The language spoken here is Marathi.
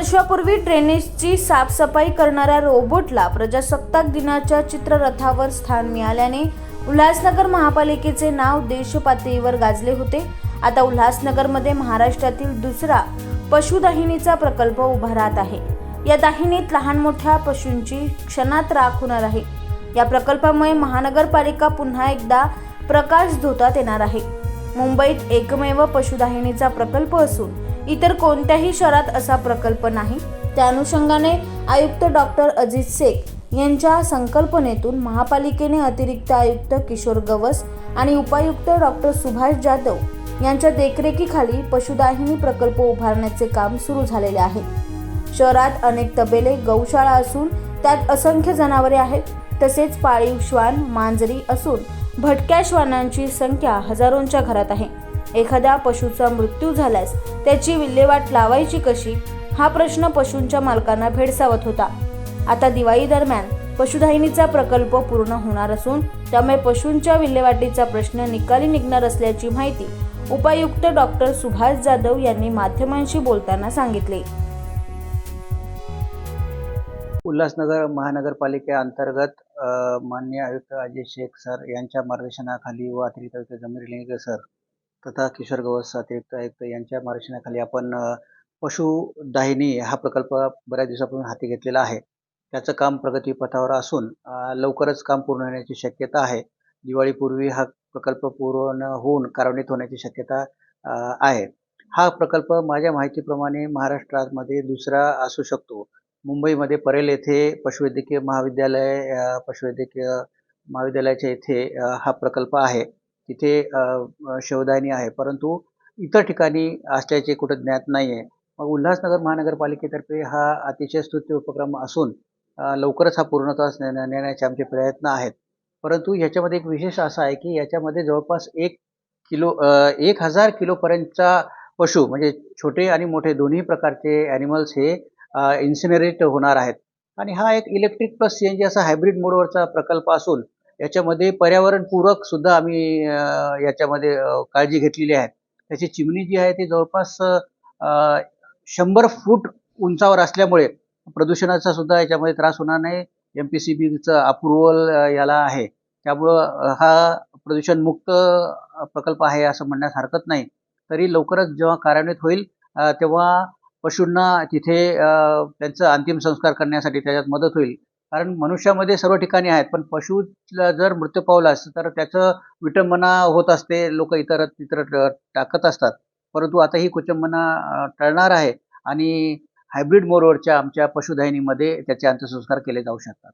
वर्षापूर्वी ड्रेनेजची साफसफाई करणाऱ्या रोबोटला प्रजासत्ताक दिनाच्या चित्ररथावर स्थान मिळाल्याने उल्हासनगर महापालिकेचे नाव देशपातळीवर गाजले होते. आता उल्हासनगरमध्ये महाराष्ट्रातील दुसरा पशुदाहिनीचा प्रकल्प उभा राहत आहे. या दाहिनीत लहान मोठ्या पशूंची क्षणात राख होणार आहे. या प्रकल्पामुळे महानगरपालिका पुन्हा एकदा प्रकाश धोतात येणार आहे. मुंबईत एकमेव पशुदाहिनीचा प्रकल्प असून इतर कोणत्याही शहरात असा प्रकल्प नाही. त्या अनुषंगाने आयुक्त डॉक्टर अजित शेख यांच्या संकल्पनेतून महापालिकेने अतिरिक्त आयुक्त किशोर गवस आणि उपायुक्त डॉक्टर सुभाष जाधव यांच्या देखरेखीखाली पशुदाहिनी प्रकल्प उभारण्याचे काम सुरू झालेले आहे. शहरात अनेक तबेले गौशाळा असून त्यात असंख्य जनावरे आहेत. तसेच पाळीव श्वान मांजरी असून भटक्या श्वानांची संख्या हजारोंच्या घरात आहे. एखाद्या पशुचा मृत्यू झाल्यास त्याची विल्हेवाट लावायची कशी? हा प्रश्न पशूंच्या मालकांना भेडसावत होता. आता दिवाळी दरम्यान पशुधाहिनीचा प्रकल्प पूर्ण होणार असून त्यामुळे पशूंच्या विल्हेवाटीचा प्रश्न निकाली निघणार असल्याची माहिती उपायुक्त डॉक्टर सुभाष जाधव यांनी माध्यमांशी बोलताना सांगितले. उल्हासनगर महानगरपालिकेअंतर्गत अ, माननीय आयुक्त अजय शेख सर यांच्या मार्गदर्शनाखाली व अतिरिक्त जमीर लिंगे सर तथा किशोर गवस अतिरिक्त आयुक्त यांच्या मार्गदर्शनाखाली आपण पशु पशुदाहिनी हा प्रकल्प बऱ्याच दिवसापासून हाती घेतलेला आहे. त्याचं काम प्रगतीपथावर असून लवकरच काम पूर्ण होण्याची शक्यता आहे. दिवाळीपूर्वी हा प्रकल्प पूर्ण होऊन कार्यान्वित होण्याची शक्यता आहे. हा प्रकल्प माझ्या माहितीप्रमाणे महाराष्ट्रामध्ये दुसरा असू शकतो. मुंबईमध्ये परेल येथे पशुवैद्यकीय महाविद्यालय पशुवैद्यकीय महाविद्यालयाच्या येथे हा प्रकल्प आहे. तिथे अ, आहे. परंतु इतर ठिकाणी असल्याचे कुठं ज्ञात नाही आहे मग उल्हासनगर महानगरपालिकेतर्फे हा अतिशय स्तुत्य उपक्रम असून लवकरच हा पूर्णत्वास नेण्याचे आमचे प्रयत्न आहेत. परंतु याच्यामध्ये एक विशेष असा आहे की याच्यामध्ये जवळपास एक किलो एक हजार किलोपर्यंतचा पशु म्हणजे छोटे आणि मोठे दोन्ही प्रकारचे ॲनिमल्स हे इन्सिनरेट होणार आहेत. आणि हा एक electric plus C N G असा हायब्रिड मोडवरचा प्रकल्प असून याच्यामध्ये पर्यावरणपूरक सुद्धा आम्ही याच्यामध्ये काळजी घेतलेली आहे. त्याची चिमणी जी आहे ती जवळपास शंभर फूट उंचावर असल्यामुळे प्रदूषणाचा सुद्धा याच्यामध्ये त्रास होणार नाही. एम पी सी बीचं अप्रुव्हल याला आहे. त्यामुळं हा प्रदूषणमुक्त प्रकल्प आहे असं म्हणण्यास हरकत नाही. तरी लवकरच जेव्हा कार्यान्वित होईल तेव्हा पशूंना तिथे त्यांचं अंतिम संस्कार करण्यासाठी त्याच्यात मदत होईल. कारण मनुष्यामध्ये सर्व ठिकाणी आहेत पण पशुला जर मृत्यू पावलास तर त्याचं विटंबना होत असते लोक इतर इतर टाकत असतात. परंतु आता ही कुचंबना टळणार आहे आणि हायब्रिड मोरवरच्या आमच्या पशुधैनीमध्ये त्याचे अंत्यसंस्कार केले जाऊ शकतात.